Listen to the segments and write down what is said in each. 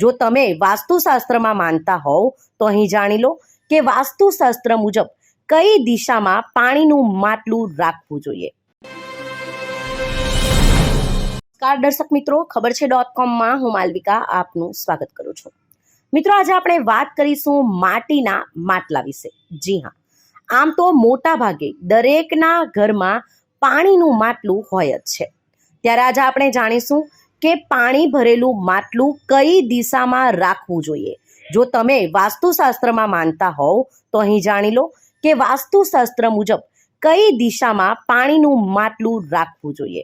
જો તમે વાસ્તુશાસ્ત્રમાં માનતા હોવ, તો અહીં જાણી લો કે વાસ્તુશાસ્ત્ર મુજબ કઈ દિશામાં પાણીનું માટલું રાખવું જોઈએ. નમસ્કાર દર્શક મિત્રો, ખબર છે ડોટ કોમમાં હું માલવિકા આપનું સ્વાગત કરું છું. મિત્રો, આજે આપણે વાત કરીશું માટીના માટલા વિશે. જી હા, આમ તો મોટા ભાગે દરેકના ઘરમાં પાણીનું માટલું હોય જ છે. ત્યારે આજે આપણે જાણીશું કે પાણી ભરેલું માટલું કઈ દિશામાં રાખવું જોઈએ? જો તમે વાસ્તુશાસ્ત્રમાં માનતા હોવ, તો અહીં જાણી લો કે વાસ્તુશાસ્ત્ર મુજબ કઈ દિશામાં પાણીનું માટલું રાખવું જોઈએ.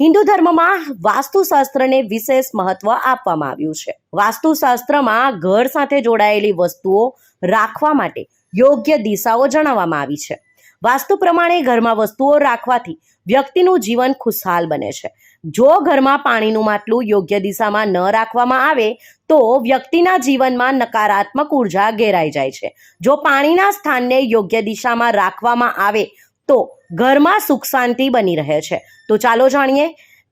હિન્દુ ધર્મમાં વાસ્તુશાસ્ત્રને વિશેષ મહત્વ આપવામાં આવ્યું છે. વાસ્તુશાસ્ત્રમાં ઘર સાથે જોડાયેલી વસ્તુઓ રાખવા માટે યોગ્ય દિશાઓ જણાવવામાં આવી છે. વાસ્તુ પ્રમાણે ઘરમાં વસ્તુઓ રાખવાથી વ્યક્તિનું જીવન ખુશહાલ બને છે. જો ઘરમાં પાણીનું માટલું યોગ્ય દિશામાં ન રાખવામાં આવે, તો વ્યક્તિના જીવનમાં નકારાત્મક ઊર્જા ઘેરાઈ જાય છે. જો પાણીના સ્થાનને યોગ્ય દિશામાં રાખવામાં આવે, તો ઘરમાં સુખ શાંતિ બની રહે છે. તો ચાલો જાણીએ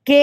કે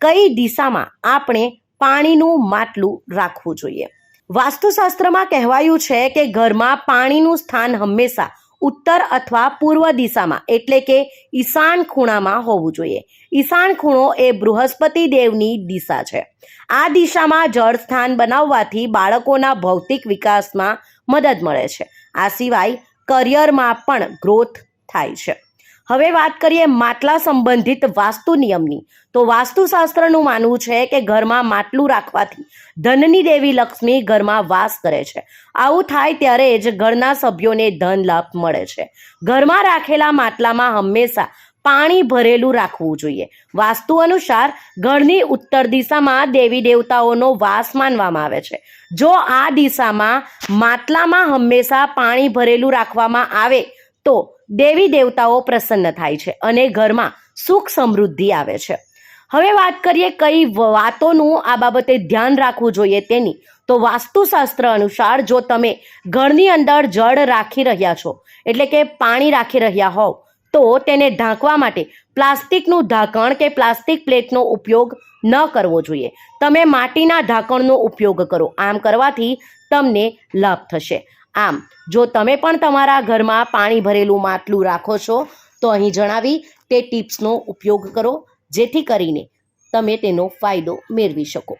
કઈ દિશામાં આપણે પાણીનું માટલું રાખવું જોઈએ. વાસ્તુશાસ્ત્રમાં કહેવાયું છે કે ઘરમાં પાણીનું સ્થાન હંમેશા ઉત્તર અથવા પૂર્વ દિશામાં, એટલે કે ઈશાન ખૂણામાં હોવું જોઈએ. ઈશાન ખૂણો એ બૃહસ્પતિ દેવની દિશા છે. આ દિશામાં જળ સ્થાન બનાવવાથી બાળકોના ભૌતિક વિકાસમાં મદદ મળે છે. આ સિવાય કરિયરમાં પણ ગ્રોથ થાય છે. હવે વાત કરીએ માટલા સંબંધિત વાસ્તુ નિયમની. તો વાસ્તુશાસ્ત્રનું માનવું છે કે ઘરમાં માટલું રાખવાથી ધનની દેવી લક્ષ્મી ઘરમાં વાસ કરે છે. આવું થાય ત્યારે જ ઘરના સભ્યોને ધન લાભ મળે છે. ઘરમાં રાખેલા માટલામાં હંમેશા પાણી ભરેલું રાખવું જોઈએ. વાસ્તુ અનુસાર ઘરની ઉત્તર દિશામાં દેવી દેવતાઓનો વાસ માનવામાં આવે છે. જો આ દિશામાં માટલામાં હંમેશા પાણી ભરેલું રાખવામાં આવે તો દેવી દેવતાઓ પ્રસન્ન થાય છે અને ઘરમાં સુખ સમૃદ્ધિ આવે છે. હવે વાત કરીએ કઈ વાતોનું આ બાબતે ધ્યાન રાખવું જોઈએ તેની. તો વાસ્તુશાસ્ત્ર અનુસાર જો તમે ઘરની અંદર જળ રાખી રહ્યા છો, એટલે કે પાણી રાખી રહ્યા હોવ, તો તેને ઢાંકવા માટે પ્લાસ્ટિકનું ઢાંકણ કે પ્લાસ્ટિક પ્લેટનો ઉપયોગ ન કરવો જોઈએ. તમે માટીના ઢાંકણનો ઉપયોગ કરો. આમ કરવાથી તમને લાભ થશે. આમ, જો તમે પણ તમારા ઘરમાં પાણી ભરેલું માટલું રાખો છો, તો અહીં જણાવી તે ટિપ્સનો ઉપયોગ કરો, જેથી કરીને તમે તેનો ફાયદો મેળવી શકો.